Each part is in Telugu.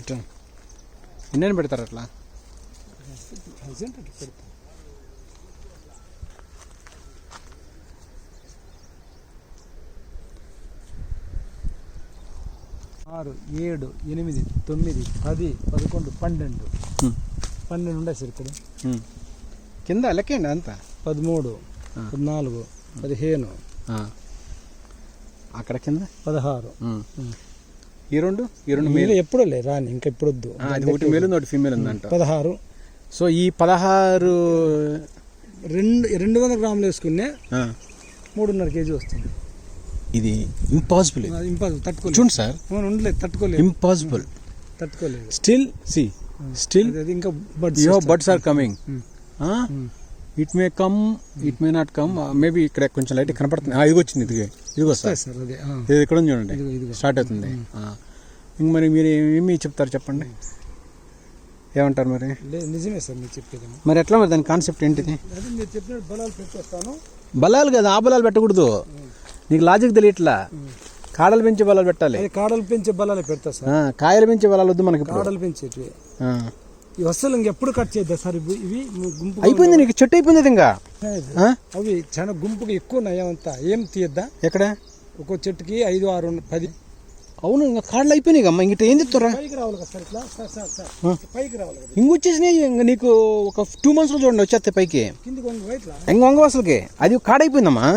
పెట్టాను ఎన్నైనా పెడతారు అట్లా ఆరు ఏడు ఎనిమిది తొమ్మిది పది పదకొండు పన్నెండు. పన్నెండు ఉండే సార్ ఇక్కడ. కింద లెక్కండి అంతా పదమూడు. పద్నాలుగు పదిహేను ఆ. అక్కడ కింద పదహారు. ఈ రెండు? ఈ రెండు మేలు ఎప్పుడో లే రాని ఇంకా ఇప్పుడు వద్దు అది ఒకటి మేలు ఒకటి ఫీమేల్ ఉందంట పదహారు. సో ఈ పదహారు రెండు రెండు వందల గ్రాములు వేసుకునే మూడున్నర కేజీ వస్తుంది. ఇది ఇంపాసిబుల్ అది ఇంపాసిబుల్ తట్టుకోలేదు. చూడండి సార్. ఉండలేదు తట్టుకోలేదు. ఇంపాసిబుల్ తట్టుకోలేదు. స్టిల్ సి స్టిల్ ఇంకా buds your birds are coming. It may come it may not come. Maybe ఇక్కడ కొంచెం లైట్ కనపడుతుంది. ఇది వచ్చింది ఇది ఇదిగో సార్. ఇది ఇక్కడ చూడండి. స్టార్ట్ అవుతుంది. ఇంక మరి మీరు ఏమి చెప్తారు చెప్పండి? ఏమంటారు మరి? నిజమే సార్ మీరు చెప్పేది మరి ఎట్లా మరి దాని కాన్సెప్ట్ ఏంటిది? అదే మీరు చెప్పినట్టు బలాలు పెట్టేస్తాను. బలాలు కదా ఆ బలాలు పెట్టకూడదు. నీకు లాజిక్ తెలియట్లా? కాడలు పెంచే బలాలు పెట్టాలి. కాడలు పెంచే బలాలు పెడతా సార్. కాయలు పెంచే బలాలు వద్దు మనకి కాడలు పెంచేటివి. అసలు ఇంకెప్పుడు కట్ చేద్దా సార్. ఇవి ఇవి గుంపు అయిపోయింది నీకు? చెట్టు అయిపోయింది ఇంకా? అవి చాలా గుంపుగా ఎక్కువ నయమంతా ఏం తీయద్దా? ఎక్కడ? ఒక్కో చెట్టుకి ఐదు ఆరు పది. అవును ఇంకా కాళ్ళు అయిపోయినాయి అమ్మా ఇంక ఏం చెప్తారా పైకి రావాలి కదా సార్ ఇట్లా? Sir sir sir. పైకి రావాలి కదా. ఇంక వచ్చేసినాయి. ఇంక నీకు ఒక టూ మంత్స్లో చూడండి వచ్చేస్తాయి పైకి. కింది కొంచెం ఇట్లా ఇంక వంగ అసలుకి అది కాడైపోయిందమ్మా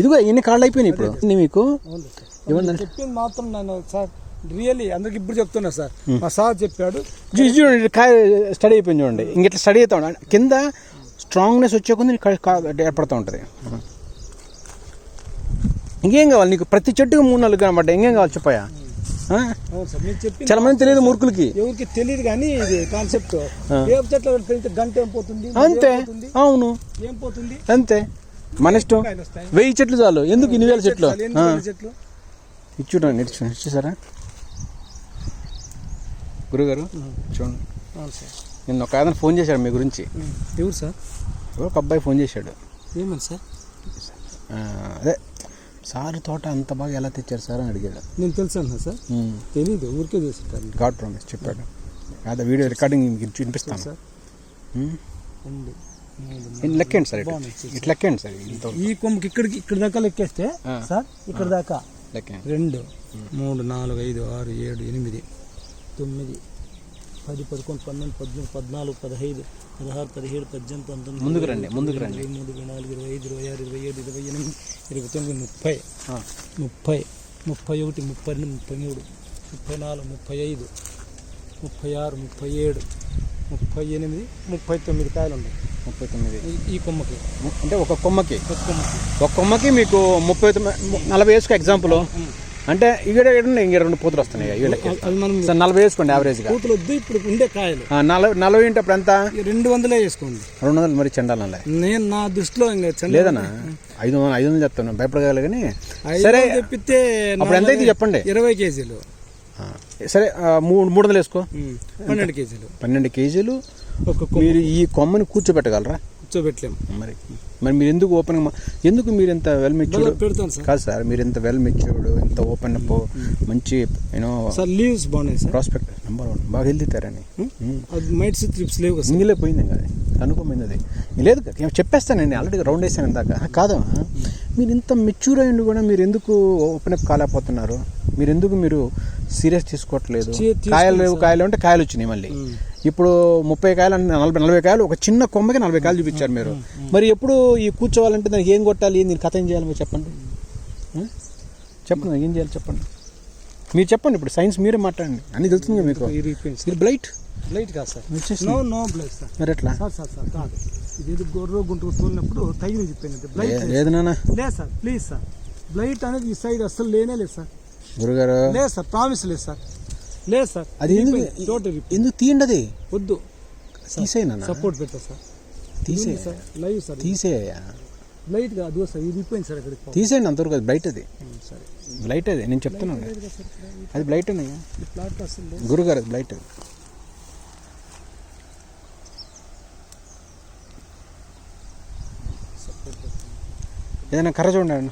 ఇదిగో ఎన్ని కాళ్ళు అయిపోయినాయి ఇప్పుడు? మీకు? మీరు చెప్పింది మాత్రం నేను సార్. రియల్లీ అందరికి ఇప్పుడు చెప్తున్నా సార్. మా సార్ చెప్పాడు. చూడండి స్టడీ అయిపోయింది చూడండి. ఇంక ఇట్లా స్టడీ అవుతా ఉండండి కింద స్ట్రాంగ్నెస్ వచ్చే కొద్ది ఏర్పడుతూ ఉంటుంది. ఇంకేం కావాలి నీకు? ప్రతి చెట్టుకు మూడు నాలుగు కనబడ్డా ఇంకేం కావాలి చెప్పాయా చాలా మంది తెలియదు మూర్ఖులకి. ఎవరికి తెలియదు కానీ ఇది కాన్సెప్ట్. వేప చెట్ల గంట ఏం పోతుంది? అంతే. అవును. ఏం పోతుంది? అంతే. మన ఇష్టం. వెయ్యి చెట్లు చాలు. ఎందుకు ఇన్ని వేల చెట్లు చెట్లు? చూడండి ఇచ్చేసారా గురుగారు చూడండి. అవును సార్. నిన్న ఒక ఆయన ఫోన్ చేశాడు మీ గురించి. ఎవరు సార్? ఎవరో ఒక అబ్బాయి ఫోన్ చేశాడు. ఏమని సార్? అదే సార్ తోట అంత బాగా ఎలా తెచ్చారు సార్? అని అడిగాడు. నేను తెలుసు అన్నా సార్. తెలీదు ఊరికే చేస్తుంటారు గాడ్ ప్రామిస్ చెప్పాడు. అదే వీడియో రికార్డింగ్ మీకు వినిపిస్తాను. సార్. లెక్కండి సార్ ఇటు. బాగుంది. ఇటు లెక్కండి సార్ ఈ కొమ్మకి ఇక్కడికి ఇక్కడ దాకా లెక్కేస్తే. సార్ ఇక్కడ దాకా. లెక్కండి రెండు మూడు నాలుగు ఐదు ఆరు ఏడు ఎనిమిది తొమ్మిది పది పదకొండు పన్నెండు పద్దెనిమిది పద్నాలుగు పదహైదు పదహారు పదిహేడు పద్దెనిమిది పంతొమ్మిది ముందుకు రండి, ముందుకు రండి. ఇరవై మూడు ఇరవై నాలుగు ఇరవై ఐదు ఇరవై ఆరు ఇరవై ఏడు ఇరవై ఎనిమిది ఇరవై తొమ్మిది ముప్పై. ముప్పై ముప్పై ఒకటి ముప్పై రెండు ముప్పై మూడు ముప్పై నాలుగు ముప్పై ఐదు ముప్పై ఆరు ముప్పై ఏడు ముప్పై ఎనిమిది ముప్పై తొమ్మిది కాయలు ఉన్నాయి. ముప్పై తొమ్మిది. ఈ- ఈ కొమ్మకి. అంటే ఒక కొమ్మకి. ఒక కొమ్మకి. ఒక కొమ్మకి మీకు ముప్పై తొమ్మిది నలభై వేసుకో ఎగ్జాంపుల్. అంటే ఇక్కడ ఇంక రెండు పూతలు వస్తున్నాయి సార్ నలభై వేసుకోండి యావరేజ్గా కూతులు వద్దు ఇప్పుడు ఉండే కాయలు. నలభై నలభై ఉంటే అప్పుడు ఎంత? రెండు వందలే వేసుకోండి. రెండు వందలు మరి చెండాలే నేను నా దృష్టిలో ఇంకా లేదన్నా? ఐదు వందలు ఐదు వందలు చెప్తాను భయపడగల కానీ ఐదు సరే చెప్పితే అప్పుడు ఎంత అయితే చెప్పండి. ఇరవై కేజీలు. సరే మూడు మూడు వందలు వేసుకో. పన్నెండు కేజీలు. పన్నెండు కేజీలు. మీరు ఈ కొమ్మని కూర్చోబెట్టగలరా? కూర్చోబెట్టలేము మరి మరి మీరు ఎందుకు ఓపెన్ ఎందుకు మీరు ఇంత వెల్ మెచ్యూర్డ్ బలం పెడతాను సార్. కాదు సార్ మీరు ఇంత వెల్ మెచ్యూర్డ్ ఇంత ఓపెన్ అప్ మంచి యూనో సార్ లీవ్స్ బాగున్నాయి సార్. ప్రాస్పెక్ట్ నెంబర్ వన్ బాగా హెల్తీ తేరని. అది మైట్స్ ట్రిప్స్ లేవు కదా సింగిలే పోయింది ఇంకా అది. అనుకోమైంది అది. లేదు ఏం చెప్పేస్తాను నేను ఆల్రెడీ రౌండ్ వేసాను ఇందాక. కాదు మీరు ఇంత మెచ్యూర్ అయ్యిండి కూడా మీరు ఎందుకు ఓపెన్ అప్ కాలేకపోతున్నారు మీరు ఎందుకు మీరు సీరియస్ తీసుకోవట్లేదు కాయలు లేవు కాయలు అంటే కాయలు వచ్చినాయి మళ్ళీ. ఇప్పుడు ముప్పై కాయలు అంటే నలభై నలభై కాయలు ఒక చిన్న కొమ్మకి నలభై కాయలు చూపించారు మీరు. మరి ఎప్పుడు ఈ కూర్చోవాలంటే దానికి ఏం కొట్టాలి? దీని కథ ఏం చేయాలి? మీరు చెప్పండి? చెప్పండి ఏం చేయాలి చెప్పండి. మీరు చెప్పండి ఇప్పుడు సైన్స్ మీరే మాట్లాడండి. అన్ని తెలుస్తుంది మీకు. బ్లైట్ బ్లైట్ కాదు sir. No no blight sir. మరి ఎట్లా? సార్ సార్ సార్ కాదు. ఇది గొర్రె గుంటూరు తోలినప్పుడు తగిలి చెప్పినట్టు బ్లైట్ లేదు. నాన్న. లేదు సార్ ప్లీజ్ సార్. బ్లైట్ అనేది ఈ సైడ్ అస్సలు లేనే లేదు సార్. గురుగారు. లేదు సార్ ప్రామిస్ లేదు సార్. లేదు సార్ అది ఎందుకు టోటల్ ఎందుకు తీయండి అది వద్దు తీసేయి నాన్న. సపోర్ట్ పెట్టా సార్. తీసే సార్? లైవ్ సార్ తీసేయ్యా. లైట్ అదిగో సార్ ఇది ఇపోయింది సార్ అక్కడికి తీసేయండి అంతవరకు అది బ్లైట్ అది. సరే. బ్లైట్ అది నేను చెప్తున్నాను. కదా ఇక్కడ. అది బ్లైట్ లేదు. గురుగారు అది బ్లైట్ అది సపోర్ట్ పెట్టండి. ఏదైనా కర్ర చూడండి అన్న.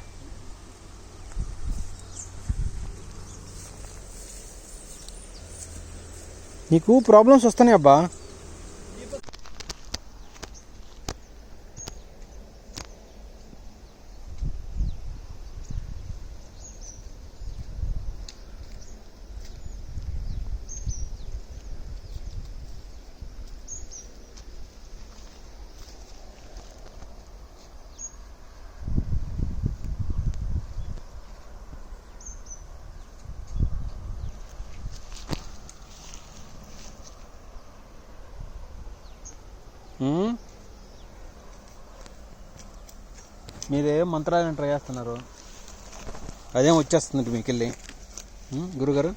నీకు ప్రాబ్లమ్స్ వస్తున్నాయి అబ్బా. మీరేం మంత్రాలను ట్రై చేస్తున్నారు? అదేం వచ్చేస్తుంది మీకు వెళ్ళి? గురుగారు?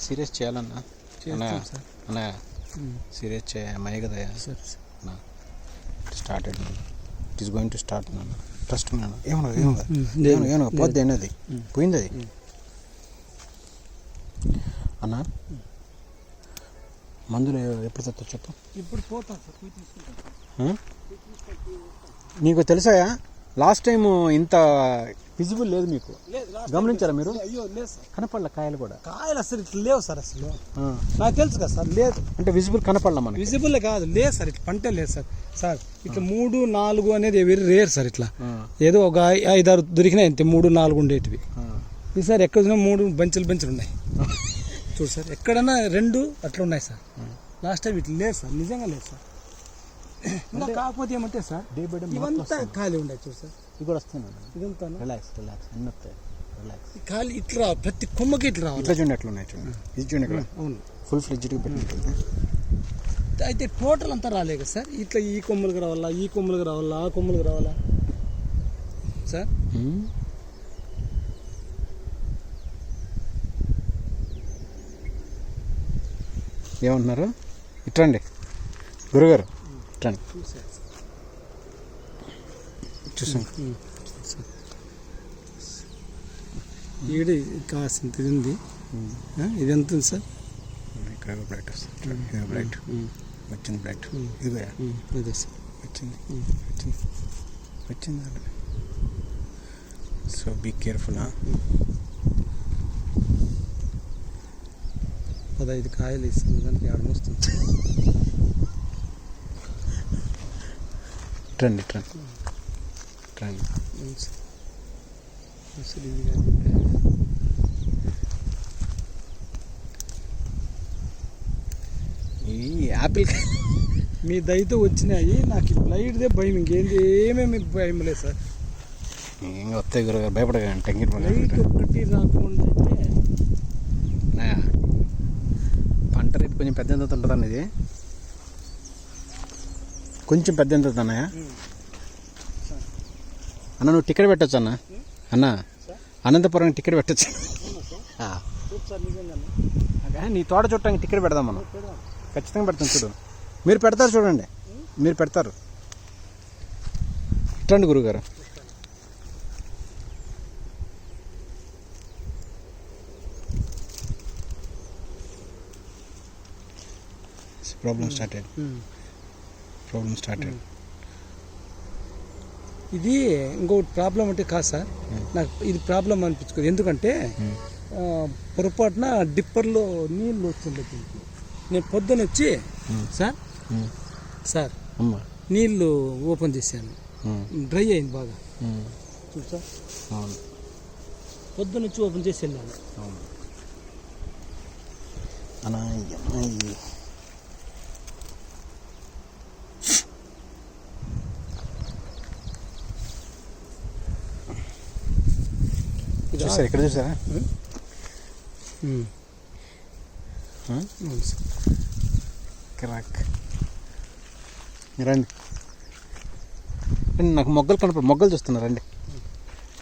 సీరియస్ చేయాలన్నా? అన్నయ్య? సార్. అన్నయ్య? సీరియస్ చేయ అమ్మాయి కదయ్యా సరే started it is going to start నాన్న ట్రస్ట్ నాన్న ఏమన్నా ఏమన్నా ఏమన్నా. పోద్ది అది. పోయింది అది. అన్న? మందులు ఎప్పుడు తెస్తా చెప్పు? ఇప్పుడు పోతాను సార్? నీకు తెలుసాయా లాస్ట్ టైం ఇంత విజిబుల్ లేదు మీకు. గమనించారా మీరు? అయ్యో లేదు సార్. కనపడల కాయలు కూడా? కాయలు అసలు ఇట్లా లేవు సార్ అసలు. నాకు తెలుసు కదా సార్ లేదు. అంటే విజిబుల్ కనపడలా మనకి? విజిబుల్ కాదు లేదు సార్ ఇట్లా పంటే లేదు సార్. సార్ ఇట్లా మూడు నాలుగు అనేది వెరీ రేర్ సార్ ఇట్లా. ఏదో ఒక ఐదారు దొరికినాయి అంతే మూడు నాలుగు ఉండేటివి. ఈసారి ఎక్కడ మూడు బంచులు బంచులు ఉన్నాయి. చూడు సార్ ఎక్కడన్నా రెండు అట్లా ఉన్నాయి సార్. లాస్ట్ టైం ఇట్లా లేదు సార్ నిజంగా లేదు సార్. ఇంకా కాకపోతే ఏమంటే సార్ డే బై డే ఇవంతా ఖాళీ ఉండే చూడు సార్. ఇది కూడా వస్తున్నాను ఇదంతా రిలాక్స్ రిలాక్స్ అన్నీ వస్తాయి. రిలాక్స్ ఖాళీ ఇట్లా ప్రతి కొమ్మకి ఇట్లా రావాలి. ఇట్లా చూడండి ఎట్లా ఉన్నాయి చూడండి. ఇది చూడండి ఇక్కడ. అవును. ఫుల్ ఫ్రిడ్జ్కి అయితే టోటల్ అంతా రాలే కదా సార్? ఇట్లా ఈ కొమ్మలకు రావాలా ఈ కొమ్మలకు రావాలా ఆ కొమ్మలకు రావాలా? సార్? ఏమంటున్నారు? ఇట్రండి. గురుగారు ఇట్రండి. చూసాం ఈడి కాసింత ఇది ఉంది. ఇది ఎంత ఉంది సార్? ఇక్కడ బ్లైట్ వస్తుంది. ఇది బ్లైట్ వచ్చింది బ్లైట్ అదే సార్. వచ్చింది. వచ్చింది. వచ్చింది. సో బీ కేర్ఫుల్ పదహైదు కాయలు ఇస్తుంది దానికి ఆడమొస్తుంది ట్రండి ట్రండి ట్రండి అవును సార్. అసలు ఇది కానీ ఈ యాపిల్ మీ దయతో వచ్చినాయి నాకు ఈ బ్లైడ్దే భయం ఇంకేంది ఏమేమి భయం లేదు సార్ ఇంకా వస్తాయి గురుగారు భయపడకండి టెంగిట్ లైట్ ఒక్కటి రాకుండా అయితే అన్నయ్య పంట రేటు కొంచెం పెద్ద ఎంత ఉంటుంది ఇది. కొంచెం పెద్ద ఎంత అన్నయ్య అన్న నువ్వు టికెట్ పెట్టచ్చు అన్న. అన్న అనంతపురం టికెట్ పెట్టచ్చు. అదే నీ తోట చుట్టానికి టికెట్ పెడదాం మనం. ఖచ్చితంగా పెడతాం చూడు. మీరు పెడతారు చూడండి. మీరు పెడతారు. ఇట్టండి గురుగారు. ప్రాబ్లమ్ స్టార్టెడ్ ప్రాబ్లమ్ స్టార్టెడ్ ఇది ఇంకొకటి ప్రాబ్లం అంటే కాదు సార్. నాకు ఇది ప్రాబ్లం అనిపించుకోదు. ఎందుకంటే ఆ, పొరపాటున డిప్పర్లో నీళ్ళు వచ్చింది దీనికి. నేను పొద్దున వచ్చి సార్? సార్ అమ్మా. నీళ్ళు ఓపెన్ చేశాను. డ్రై అయింది బాగా. Hmm. సార్. అవును. పొద్దున వచ్చి ఓపెన్ చేసి వెళ్ళాను. అవును అన్నా ఈ అమ్మాయి చూసారా ఇక్కడ చూసారా? క్రాక్. రండి. రండి నాకు మొగ్గలు కనపడు మొగ్గలు చూస్తున్నారు రండి.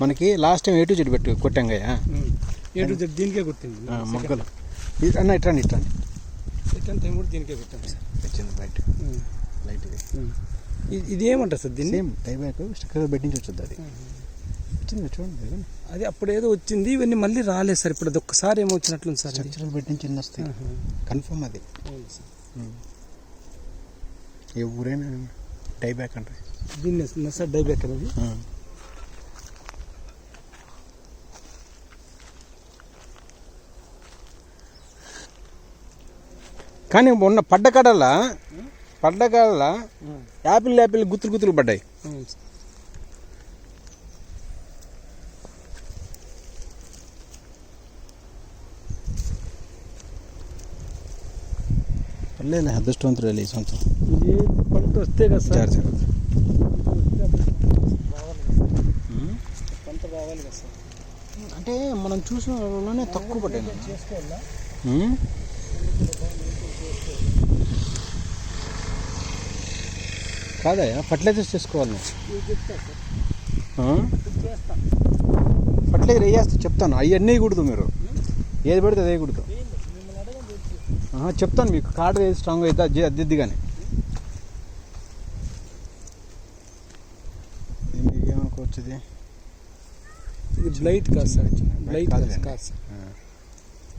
మనకి last time A to Z పెట్టు కొట్టాం కదా. ఏ టు జెడ్ దీనికే కొట్టింది. మొగ్గలు. ఇది అన్న ఇట్రండి ఇట్రండి సెకండ్ టైం కూడా దీనికే కొట్టాను సార్ వచ్చింది బయట. ఉమ్. లైట్ ఇది. ఇది- ఏమంటారు సార్ దీన్ని? సేమ్ టైబ్యాక్ స్టిక్కర్ వచ్చింది అది. వచ్చింది చూడండి. అది అప్పుడు ఏదో వచ్చింది ఇవన్నీ మళ్ళీ రాలేదు సార్ ఇప్పుడు అది ఒక్కసారి ఏమో వచ్చినట్లుంది సార్. స్ట్రక్చరల్ ఎన్ని వస్తాయి ఆహా. కన్ఫర్మ్ అది. ఏ ఊరైనా? టైబ్యాక్ అంటే దీన్ని సార్ డైబ్యాక్ అనేది. కానీ ఉన్న పడ్డ కాడల్లా పడ్డ కాడల్లా యాపిల్ యాపిల్ గుత్తులు గుత్తులు పడ్డాయి. పర్లేదు అదృష్టవంతుడు ఈ సంవత్సరం పంట వస్తే కదా సార్. పంట రావాలి కదా సార్ అంటే మనం చూసిన వాళ్ళలోనే తక్కువ ఉమ్? కాదయ్యా ఫర్టిలైజర్స్ చేసుకోవాలి ఫర్టిలైజర్ వేయేస్తా చెప్తాను అవి అన్నీ కూడదు మీరు ఏది పడితే అదే కూడదు చెప్తాను మీకు. కార్డు ఏది స్ట్రాంగ్ అయితే అది అద్దెద్ది కానీ ఏమనుకోవచ్చు ఇది ఇది బ్లైట్ కాదు సార్. బ్లైట్ కాదు కాదు సార్.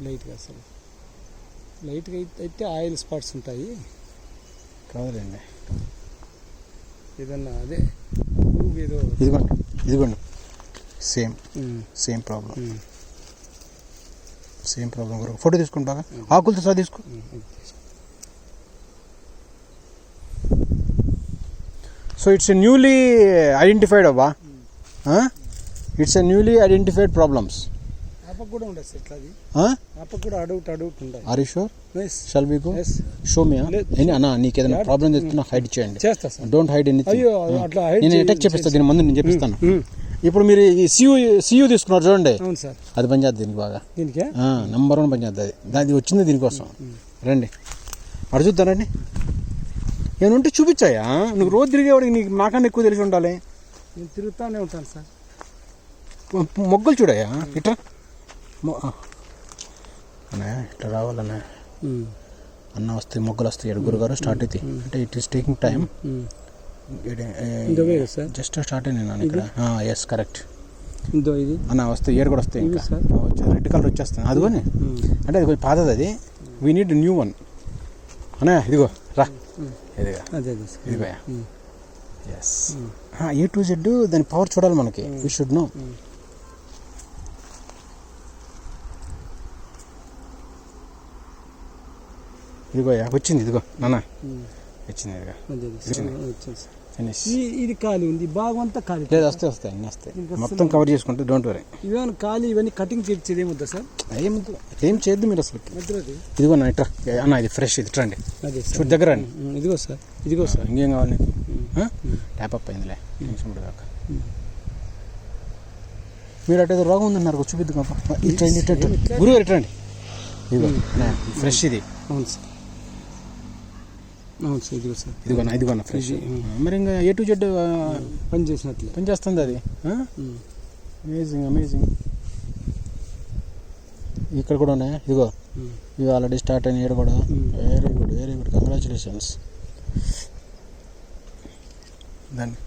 లైట్ కాదు సార్. లైట్గా అయితే ఆయిల్ స్పాట్స్ ఉంటాయి. కాదులేండి. ఏదన్నా అదే ఏదో ఇదిగోండి. ఇదిగోండి. Same same problem same problem కొరకు ఫోటో తీసుకోండి బాగా. ఆకులతో సహా తీసుకో. So it's a newly identified అవ్వా it's a newly identified problems కూడా ఉండదు sir are sure shall be go show me లేదు. అన్న నీకు ఏదైనా Yeah. ప్రాబ్లం హైడ్ చేయండి. చేస్తా సార్ డోంట్ హైడ్ ఎనీ అట్లా నేను అటాక్ చేపిస్తాను దీని ముందు నేను చెప్పిస్తాను ఉమ్, ఇప్పుడు మీరు ఈ సియు సియు తీసుకున్నారు చూడండి. అవును సార్. అది పనిచేద్ది దీనికి బాగా. దీనికే? నెంబర్ వన్ పనిచేద్ది అది. దాది వచ్చింది దీనికోసం. రండి. అడు చూద్దారండి ఏమైనా ఉంటే చూపించాయా? నువ్వు రోజు తిరిగేవాడికి నీకు నాకన్నా ఎక్కువ తెలిసి ఉండాలి. నేను తిరుగుతానే ఉంటాను సార్. మొగ్గలు చూడయా? ఇట్లా. అన్నయ్య ఇట్లా రావాలన్నా. అన్న వస్తే మొగ్గలు వస్తాయి. ఏడు గురుగారు స్టార్ట్ అవుతాయి అంటే it is taking time sir. Just start అయినా నేను ఇక్కడ. ఎస్ కరెక్ట్ ఇదో ఇది? అన్న వస్తే ఏడు కూడా వస్తాయి ఇంకా. సార్. రెడ్ కలర్ వచ్చేస్తాయి అదిగోని అంటే అది కొంచెం పాతది అది. వీ నీడ్ న్యూ వన్ అన్నయ్య ఇదిగో రా. ఇదిగా. అదే ఇదిగో ఎస్. ఏ టు జెడ్ దాని పవర్ చూడాలి మనకి. We should know. ఇదిగో యా, వచ్చింది. ఇదిగో నాన్న. ఈ- ఇది ఖాళీ ఉంది భాగం అంతా ఖాళీ. లేదు వస్తాయి వస్తాయి అన్నీ వస్తాయి. మొత్తం కవర్ చేసుకుంటే డోంట్ వరీ ఇవేమైనా ఖాళీ ఇవన్నీ కటింగ్ చేయించేది ఏముద్దా సార్? ఏం ఏం చేద్దు మీరు అసలు ఇదిగో నా ఇట్రా. అన్న ఇది ఫ్రెష్ ఇది రండి అదే చూడు దగ్గర ఉమ్, ఇదిగో సార్ ఇదిగో సార్. ఇంకేం కావాలి. ట్యాప్ అప్ అయిందిలే. నిమిషం దాకా. మీరు అటు ఏదో రోగం ఉందన్నారు చూపిద్దు ఇట్రండి ఇటు గురువు ఇట్రండి. ఇదిగో ఫ్రెష్ ఇది. అవును సార్. అవును సార్ ఇదిగో సార్ ఇదిగో నా ఇదిగో నా ఫ్రెష్ మరి ఇంకా ఏ టు జెడ్ పని చేసినట్లే. పని చేస్తుంది అది. అమేజింగ్ అమేజింగ్ ఇక్కడ కూడా ఉన్నాయా ఇదిగో. ఇవి ఆల్రెడీ స్టార్ట్ అయిన ఇక్కడ కూడా. Very good very good congratulations దాన్ని